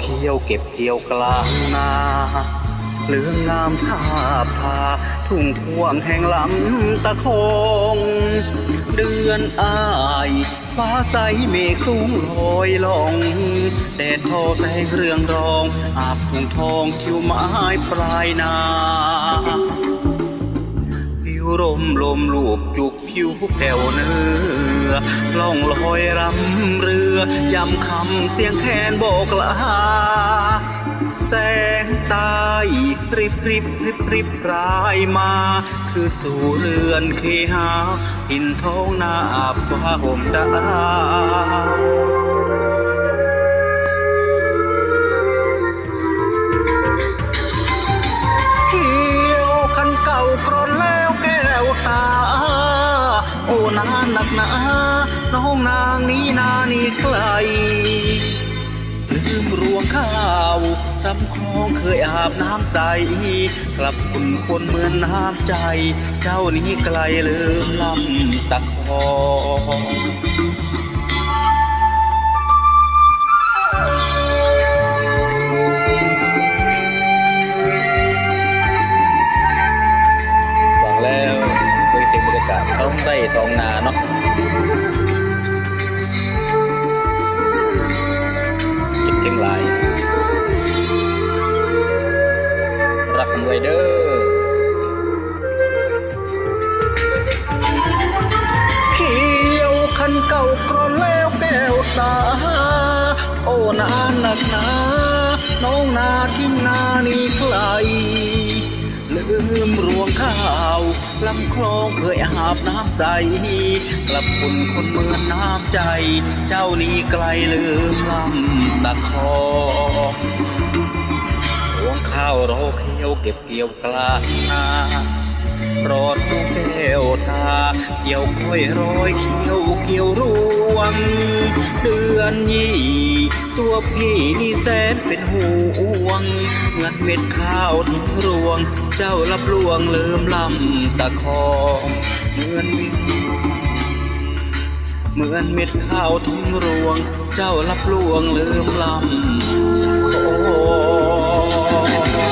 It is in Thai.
เที่ยวเก็บเที่ยวกลางนาเหลืองงามท่าพา ทุ่งท่วงแห่งลำตะคองเดือนอายฟ้าใสเมฆสูงลอยลองแดดทอแสงเรืองรอง อาบทุ่งทองทิวไม้ปลายนาผิวรมลมลูบจุกผิวแผ่วเนื้อ ล่องลอยรำเรือยำคำเสียงแคนโบกลาแสงตายริบริบริบริบรายมา คือสู่เรือนเคหาหินท้องนาอาบฟ้าห่มดาวเขียวคันเก่ากรอนแล้วแก้วตา อ้นานหนักหนาน้องนางนี้นานี่ไกลลืมรวงข้าวรำคลองเคยอาบน้ำใส กลับคุณคนเหมือนน้ำใจ เจ้านี้ไกลลืมลำตะคอง กาศต้องไร่ท้องนาเนาะคิดถึงหลาย รักกันไว้เด้อเขียวคันเก่ากรอนแล้วแก้วตา โอ้นานหนักนา น้องนาทิ้งนานี่ไกล ลืมรวงข้าวลำคลองเคยอาบน้ำใส กลับคุณคนเมือนน้ำใจ เจ้านี้ไกลลืมลำตะคองรวงข้าวรอเขียวเก็บเกี่ยวกลางนารอดลูแก้วตาเกี่ยวกล้วยร้อยเขียวเกี่ยวรว ง เดือนยี่ ตัวพี่นี่แสนเป็นห่วงเหมือนเม็ดข้าวทิ้งรวง เจ้ารับลวงลืมลำตะคองเหมือนเหมือนเม็ดข้าวทิ้งรวง เจ้ารับลวงลืมลำโคอง